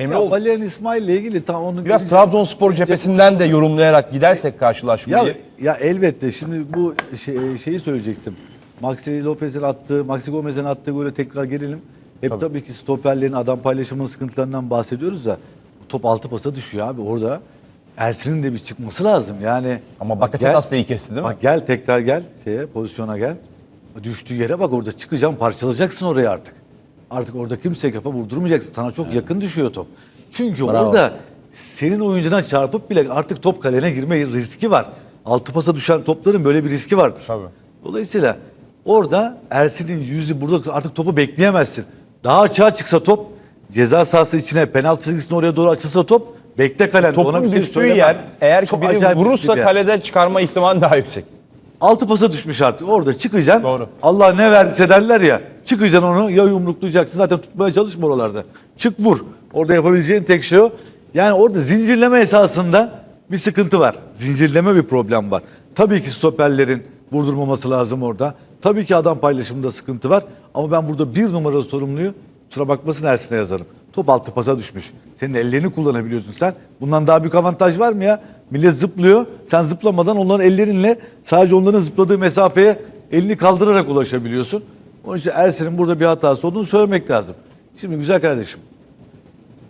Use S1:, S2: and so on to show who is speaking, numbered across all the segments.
S1: Emre
S2: Ya Valerian İsmail ile ilgili tam onu
S1: Biraz Trabzonspor cephesinden de yorumlayarak gidersek
S2: ya,
S1: karşılaşmayı.
S2: ya elbette şimdi bu şey- şeyi söyleyecektim. Maxi Lopez'in attığı, Maxi Gomez'in attığı gole tekrar gelelim. Hep tabii. ki stoperlerin adam paylaşımının sıkıntılarından bahsediyoruz da top altı pasa düşüyor abi orada. Ersin'in de bir çıkması lazım. Yani
S1: Ama
S2: bak
S1: Bakasetas da iyi kesti değil mi?
S2: Bak gel tekrar gel şeye pozisyona gel. Düştüğü yere bak orada çıkacaksın parçalayacaksın orayı artık. Artık orada kimse kafa vurdurmayacaksın. Sana çok yakın düşüyor top. Çünkü orada senin oyuncuna çarpıp bile artık top kalene girme riski var. Altı pasa düşen topların böyle bir riski vardır.
S1: Tabii.
S2: Dolayısıyla orada Ersin'in yüzü burada artık topu bekleyemezsin. Daha açığa çıksa top ceza sahası içine penaltı çizgisine oraya doğru açılsa top bekle kalende. Ona
S1: Topun
S2: bir şey
S1: düştüğü
S2: söylemem.
S1: yer eğer ki
S2: Çok
S1: biri
S2: acayip
S1: vurursa
S2: bir yer.
S1: kaleden çıkarma ihtimali daha yüksek.
S2: Altı pasa düşmüş artık. Orada çıkacaksın.
S1: Doğru.
S2: Allah ne verdiyse derler ya. Çıkacaksın onu ya yumruklayacaksın. Zaten tutmaya çalışma oralarda. Çık vur. Orada yapabileceğin tek şey o. Yani orada zincirleme esasında bir sıkıntı var. Zincirleme bir problem var. Tabii ki stoperlerin vurdurmaması lazım orada. Tabii ki adam paylaşımında sıkıntı var. Ama ben burada bir numaralı sorumluyu kusura bakmasın Ersin'e yazarım. Top altı pasa düşmüş. Senin ellerini kullanabiliyorsun sen. Bundan daha büyük avantaj var mı ya? Millet zıplıyor. Sen zıplamadan onların ellerinle sadece onların zıpladığı mesafeye elini kaldırarak ulaşabiliyorsun. Onun için Ersin'in burada bir hatası olduğunu söylemek lazım. Şimdi güzel kardeşim.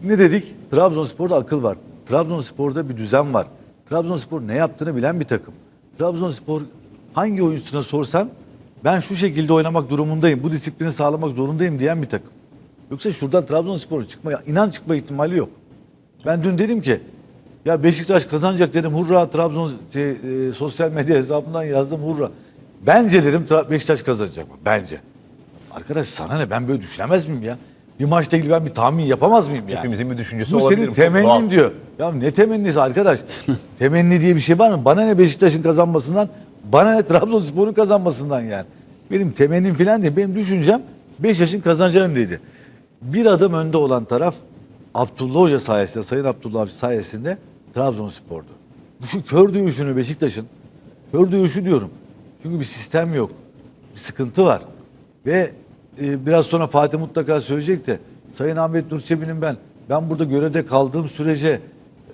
S2: Ne dedik? Trabzonspor'da akıl var. Trabzonspor'da bir düzen var. Trabzonspor ne yaptığını bilen bir takım. Trabzonspor hangi oyuncusuna sorsan ben şu şekilde oynamak durumundayım, bu disiplini sağlamak zorundayım diyen bir takım. Yoksa şuradan Trabzonspor'un çıkma, inan çıkma ihtimali yok. Ben dün dedim ki ya Beşiktaş kazanacak dedim hurra Trabzon şey, e, sosyal medya hesabından yazdım hurra. Bence dedim Beşiktaş kazanacak. Bence. Arkadaş sana ne ben böyle düşünemez miyim ya? Bir maçla ilgili ben bir tahmin yapamaz mıyım ya?
S1: Hepimizin bir düşüncesi
S2: Bu
S1: olabilir.
S2: senin
S1: Çok
S2: temennin diyor. Ya ne temennisi arkadaş? Temenni diye bir şey var mı? Bana ne Beşiktaş'ın kazanmasından, bana ne Trabzonspor'un kazanmasından yani. Benim temennim falan değil. Benim düşüncem Beşiktaş'ın kazanacağım dedi. Bir adım önde olan taraf Abdullah Hoca sayesinde, Sayın Abdullah Avcı sayesinde Trabzonspor'du. Bu şu kör duyuşunu Beşiktaş'ın, kör duyuşu diyorum. Çünkü bir sistem yok. Bir sıkıntı var. Ve e, biraz sonra Fatih mutlaka söyleyecek de Sayın Ahmet Nur Çebi'nin ben ben burada görevde kaldığım sürece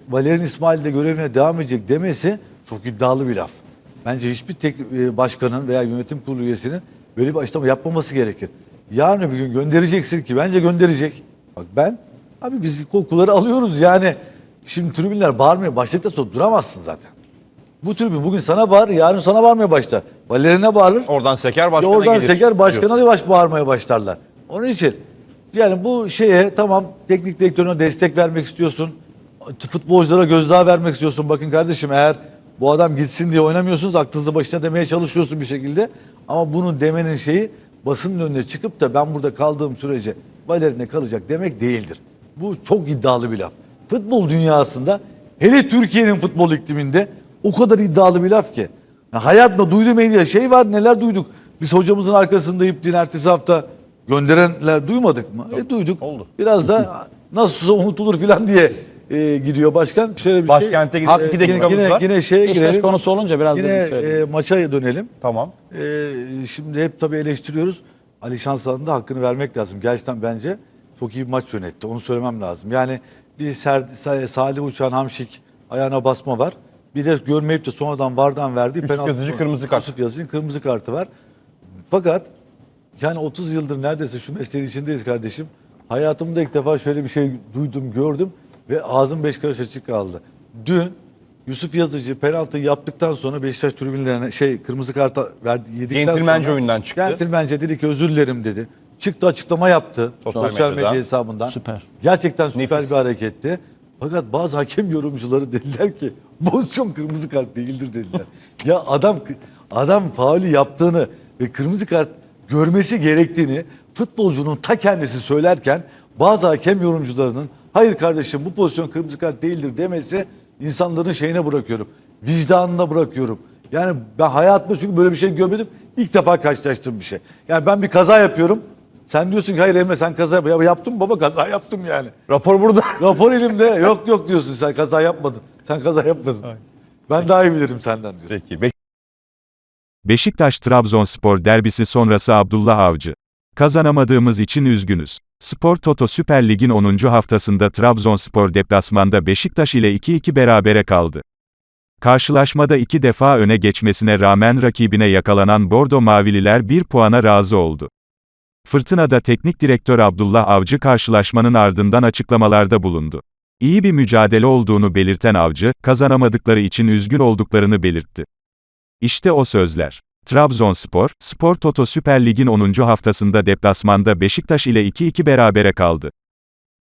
S2: Valerian İsmail de görevine devam edecek demesi çok iddialı bir laf. Bence hiçbir tek e, başkanın veya yönetim kurulu üyesinin böyle bir açıklama yapmaması gerekir. Yarın öbür gün göndereceksin ki bence gönderecek. Bak ben abi biz kokuları alıyoruz yani. Şimdi tribünler bağırmaya başladıktan sonra duramazsın zaten. Bu tribün bugün sana bağırır, yarın sana bağırmaya başlar. Valerian'e bağırır.
S1: Oradan seker başkana
S2: oradan
S1: gelir.
S2: seker başkana da baş bağırmaya başlarlar. Onun için yani bu şeye tamam teknik direktörüne destek vermek istiyorsun. Futbolculara gözdağı vermek istiyorsun. Bakın kardeşim eğer bu adam gitsin diye oynamıyorsunuz aklınızı başına demeye çalışıyorsun bir şekilde. Ama bunun demenin şeyi basının önüne çıkıp da ben burada kaldığım sürece Valerian'e kalacak demek değildir. Bu çok iddialı bir laf. Futbol dünyasında hele Türkiye'nin futbol ikliminde o kadar iddialı bir laf ki. Ya hayatımda duyduğum en şey var neler duyduk. Biz hocamızın arkasındayıp din ertesi hafta gönderenler duymadık mı? E duyduk.
S1: oldu.
S2: Biraz da nasılsa unutulur filan diye e, gidiyor başkan. Şöyle bir
S1: Başkente
S2: şey.
S1: gidip
S2: E,
S1: iki dakikamız
S2: yine,
S1: var.
S2: Yine şeye
S3: Beşiktaş
S2: girelim.
S3: konusu olunca biraz
S2: Yine
S3: da söyledim.
S2: e, maça dönelim.
S1: Tamam.
S2: Ee, şimdi hep tabii eleştiriyoruz. Ali Şansalan'ın da hakkını vermek lazım. Gerçekten bence çok iyi bir maç yönetti. Onu söylemem lazım. Yani bir Ser, Sa- Salih Uçan Hamşik ayağına basma var. Bir de görmeyip de sonradan vardan verdiği penaltı.
S1: Yazıcı kırmızı kart.
S2: Yusuf Yazıcı'nın kırmızı kartı var. Fakat yani 30 yıldır neredeyse şu mesleğin içindeyiz kardeşim. Hayatımda ilk defa şöyle bir şey duydum, gördüm ve ağzım beş karış açık kaldı. Dün Yusuf Yazıcı penaltıyı yaptıktan sonra Beşiktaş tribünlerine şey kırmızı karta verdi yedikten
S1: Centilmence
S2: sonra
S1: oyundan çıktı.
S2: Centilmence dedi ki özür dilerim dedi. Çıktı açıklama yaptı
S1: Sosyal
S2: medya hesabından.
S3: Süper.
S2: Gerçekten süper
S1: Nefis.
S2: bir hareketti. Fakat bazı hakem yorumcuları dediler ki pozisyon kırmızı kart değildir dediler. ya adam adam faulü yaptığını ve kırmızı kart görmesi gerektiğini futbolcunun ta kendisi söylerken bazı hakem yorumcularının hayır kardeşim bu pozisyon kırmızı kart değildir demesi insanların şeyine bırakıyorum. Vicdanına bırakıyorum. Yani ben hayatımda çünkü böyle bir şey görmedim. İlk defa karşılaştığım bir şey. Yani ben bir kaza yapıyorum. Sen diyorsun ki hayır Emre sen kaza yap. Ya yaptım mı baba kaza yaptım yani.
S1: Rapor burada.
S2: Rapor elimde. Yok yok diyorsun sen kaza yapmadın. Sen kaza yapmadın. Ben daha iyi bilirim senden diyor.
S1: Peki. Beş-
S4: Beşiktaş-Trabzonspor derbisi sonrası Abdullah Avcı. Kazanamadığımız için üzgünüz.
S3: Spor Toto Süper Lig'in 10. haftasında Trabzonspor deplasmanda Beşiktaş ile 2-2 berabere kaldı. Karşılaşmada iki defa öne geçmesine rağmen rakibine yakalanan Bordo Mavililer bir puana razı oldu. Fırtınada teknik direktör Abdullah Avcı karşılaşmanın ardından açıklamalarda bulundu. İyi bir mücadele olduğunu belirten Avcı, kazanamadıkları için üzgün olduklarını belirtti. İşte o sözler. Trabzonspor, Spor Toto Süper Lig'in 10. haftasında deplasmanda Beşiktaş ile 2-2 berabere kaldı.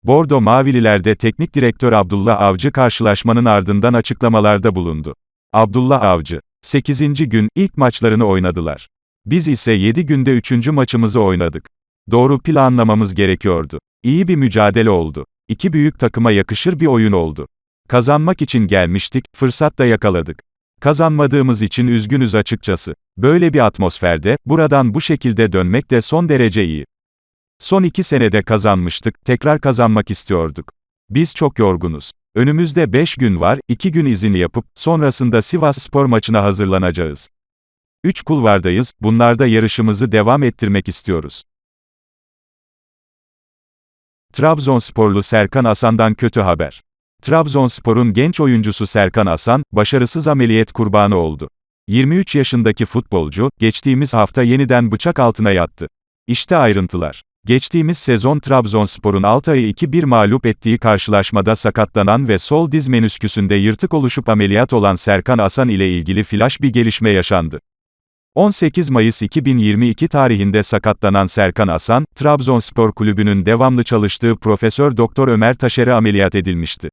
S3: Bordo Mavililer'de teknik direktör Abdullah Avcı karşılaşmanın ardından açıklamalarda bulundu. Abdullah Avcı, 8. gün ilk maçlarını oynadılar. Biz ise 7 günde 3. maçımızı oynadık. Doğru planlamamız gerekiyordu. İyi bir mücadele oldu. İki büyük takıma yakışır bir oyun oldu. Kazanmak için gelmiştik, fırsat da yakaladık. Kazanmadığımız için üzgünüz açıkçası. Böyle bir atmosferde, buradan bu şekilde dönmek de son derece iyi. Son iki senede kazanmıştık, tekrar kazanmak istiyorduk. Biz çok yorgunuz. Önümüzde 5 gün var, 2 gün izin yapıp, sonrasında Sivas Spor maçına hazırlanacağız. 3 kulvardayız, bunlarda yarışımızı devam ettirmek istiyoruz. Trabzonsporlu Serkan Asan'dan kötü haber. Trabzonspor'un genç oyuncusu Serkan Asan, başarısız ameliyat kurbanı oldu. 23 yaşındaki futbolcu, geçtiğimiz hafta yeniden bıçak altına yattı. İşte ayrıntılar. Geçtiğimiz sezon Trabzonspor'un Altay'ı 2-1 mağlup ettiği karşılaşmada sakatlanan ve sol diz menüsküsünde yırtık oluşup ameliyat olan Serkan Asan ile ilgili flash bir gelişme yaşandı. 18 Mayıs 2022 tarihinde sakatlanan Serkan Asan, Trabzonspor Kulübü'nün devamlı çalıştığı Profesör Doktor Ömer Taşer'e ameliyat edilmişti.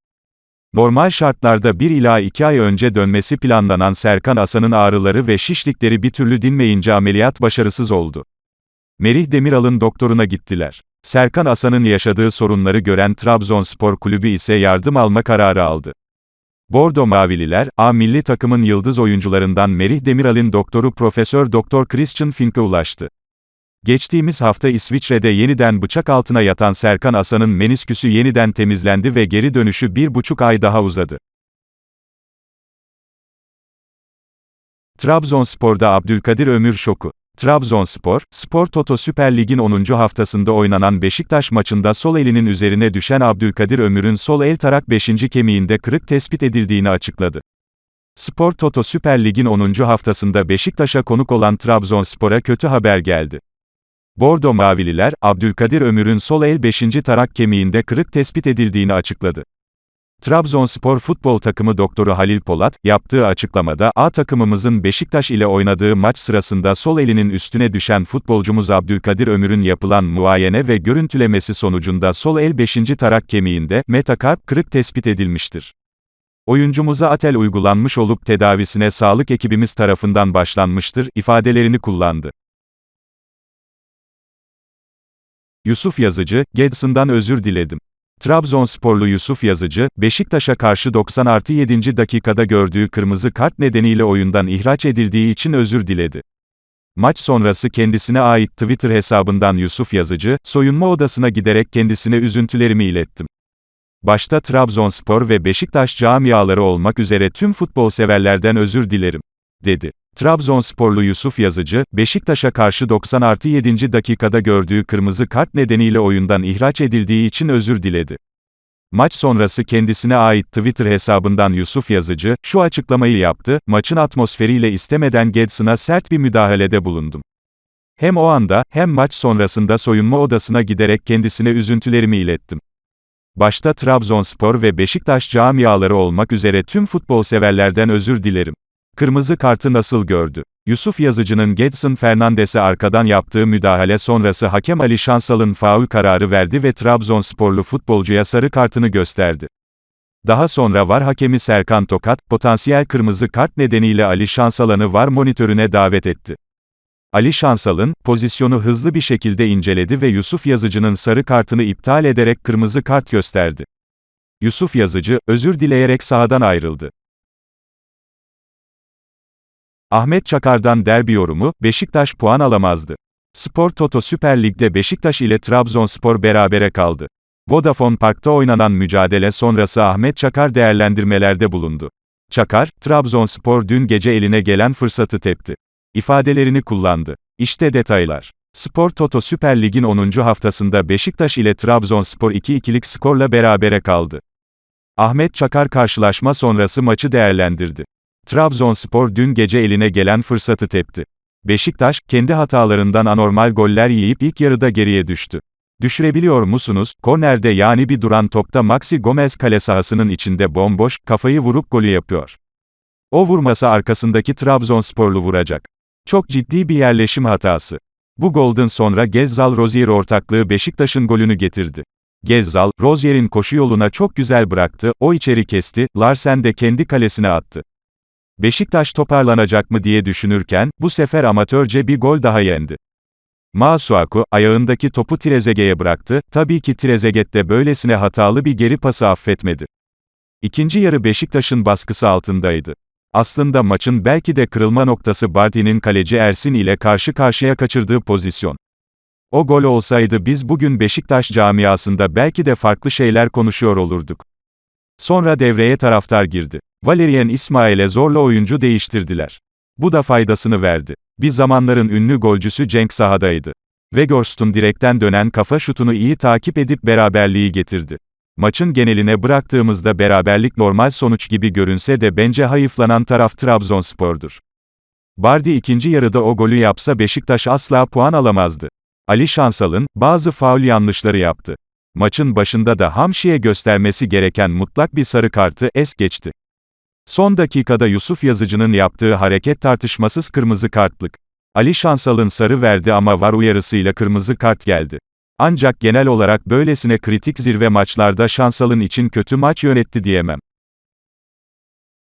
S3: Normal şartlarda 1 ila 2 ay önce dönmesi planlanan Serkan Asan'ın ağrıları ve şişlikleri bir türlü dinmeyince ameliyat başarısız oldu. Merih Demiral'ın doktoruna gittiler. Serkan Asan'ın yaşadığı sorunları gören Trabzonspor Kulübü ise yardım alma kararı aldı. Bordo Mavililer, A milli takımın yıldız oyuncularından Merih Demiral'in doktoru Profesör Doktor Christian Fink'e ulaştı. Geçtiğimiz hafta İsviçre'de yeniden bıçak altına yatan Serkan Asan'ın menisküsü yeniden temizlendi ve geri dönüşü bir buçuk ay daha uzadı. Trabzonspor'da Abdülkadir Ömür şoku. Trabzonspor, Spor Toto Süper Lig'in 10. haftasında oynanan Beşiktaş maçında sol elinin üzerine düşen Abdülkadir Ömür'ün sol el tarak 5. kemiğinde kırık tespit edildiğini açıkladı. Spor Toto Süper Lig'in 10. haftasında Beşiktaş'a konuk olan Trabzonspor'a kötü haber geldi. Bordo Mavililer, Abdülkadir Ömür'ün sol el 5. tarak kemiğinde kırık tespit edildiğini açıkladı. Trabzonspor futbol takımı doktoru Halil Polat, yaptığı açıklamada, A takımımızın Beşiktaş ile oynadığı maç sırasında sol elinin üstüne düşen futbolcumuz Abdülkadir Ömür'ün yapılan muayene ve görüntülemesi sonucunda sol el 5. tarak kemiğinde, metakarp, kırık tespit edilmiştir. Oyuncumuza atel uygulanmış olup tedavisine sağlık ekibimiz tarafından başlanmıştır, ifadelerini kullandı. Yusuf Yazıcı, Gedson'dan özür diledim. Trabzonsporlu Yusuf Yazıcı, Beşiktaş'a karşı 90 artı 7. dakikada gördüğü kırmızı kart nedeniyle oyundan ihraç edildiği için özür diledi. Maç sonrası kendisine ait Twitter hesabından Yusuf Yazıcı, soyunma odasına giderek kendisine üzüntülerimi ilettim. Başta Trabzonspor ve Beşiktaş camiaları olmak üzere tüm futbol severlerden özür dilerim, dedi. Trabzonsporlu Yusuf Yazıcı, Beşiktaş'a karşı 90 artı 7. dakikada gördüğü kırmızı kart nedeniyle oyundan ihraç edildiği için özür diledi. Maç sonrası kendisine ait Twitter hesabından Yusuf Yazıcı, şu açıklamayı yaptı, maçın atmosferiyle istemeden Gedson'a sert bir müdahalede bulundum. Hem o anda, hem maç sonrasında soyunma odasına giderek kendisine üzüntülerimi ilettim. Başta Trabzonspor ve Beşiktaş camiaları olmak üzere tüm futbol severlerden özür dilerim. Kırmızı kartı nasıl gördü? Yusuf Yazıcı'nın Gedson Fernandes'e arkadan yaptığı müdahale sonrası hakem Ali Şansal'ın faul kararı verdi ve Trabzonsporlu futbolcuya sarı kartını gösterdi. Daha sonra VAR hakemi Serkan Tokat, potansiyel kırmızı kart nedeniyle Ali Şansalan'ı VAR monitörüne davet etti. Ali Şansal'ın, pozisyonu hızlı bir şekilde inceledi ve Yusuf Yazıcı'nın sarı kartını iptal ederek kırmızı kart gösterdi. Yusuf Yazıcı, özür dileyerek sahadan ayrıldı. Ahmet Çakar'dan derbi yorumu, Beşiktaş puan alamazdı. Spor Toto Süper Lig'de Beşiktaş ile Trabzonspor berabere kaldı. Vodafone Park'ta oynanan mücadele sonrası Ahmet Çakar değerlendirmelerde bulundu. Çakar, Trabzonspor dün gece eline gelen fırsatı tepti. İfadelerini kullandı. İşte detaylar. Spor Toto Süper Lig'in 10. haftasında Beşiktaş ile Trabzonspor 2-2'lik skorla berabere kaldı. Ahmet Çakar karşılaşma sonrası maçı değerlendirdi. Trabzonspor dün gece eline gelen fırsatı tepti. Beşiktaş, kendi hatalarından anormal goller yiyip ilk yarıda geriye düştü. Düşürebiliyor musunuz? Kornerde yani bir duran topta Maxi Gomez kale sahasının içinde bomboş, kafayı vurup golü yapıyor. O vurmasa arkasındaki Trabzonsporlu vuracak. Çok ciddi bir yerleşim hatası. Bu golden sonra Gezzal Rozier ortaklığı Beşiktaş'ın golünü getirdi. Gezzal, Rozier'in koşu yoluna çok güzel bıraktı, o içeri kesti, Larsen de kendi kalesine attı. Beşiktaş toparlanacak mı diye düşünürken, bu sefer amatörce bir gol daha yendi. Masuaku, ayağındaki topu Trezeguet'e bıraktı, tabii ki Trezeguet de böylesine hatalı bir geri pası affetmedi. İkinci yarı Beşiktaş'ın baskısı altındaydı. Aslında maçın belki de kırılma noktası Barty'nin kaleci Ersin ile karşı karşıya kaçırdığı pozisyon. O gol olsaydı biz bugün Beşiktaş camiasında belki de farklı şeyler konuşuyor olurduk. Sonra devreye taraftar girdi. Valerian İsmail'e zorla oyuncu değiştirdiler. Bu da faydasını verdi. Bir zamanların ünlü golcüsü Cenk sahadaydı. Weghorst'un direkten dönen kafa şutunu iyi takip edip beraberliği getirdi. Maçın geneline bıraktığımızda beraberlik normal sonuç gibi görünse de bence hayıflanan taraf Trabzonspor'dur. Bardi ikinci yarıda o golü yapsa Beşiktaş asla puan alamazdı. Ali Şansal'ın, bazı faul yanlışları yaptı. Maçın başında da Hamşi'ye göstermesi gereken mutlak bir sarı kartı es geçti. Son dakikada Yusuf Yazıcı'nın yaptığı hareket tartışmasız kırmızı kartlık. Ali Şansal'ın sarı verdi ama var uyarısıyla kırmızı kart geldi. Ancak genel olarak böylesine kritik zirve maçlarda Şansal'ın için kötü maç yönetti diyemem.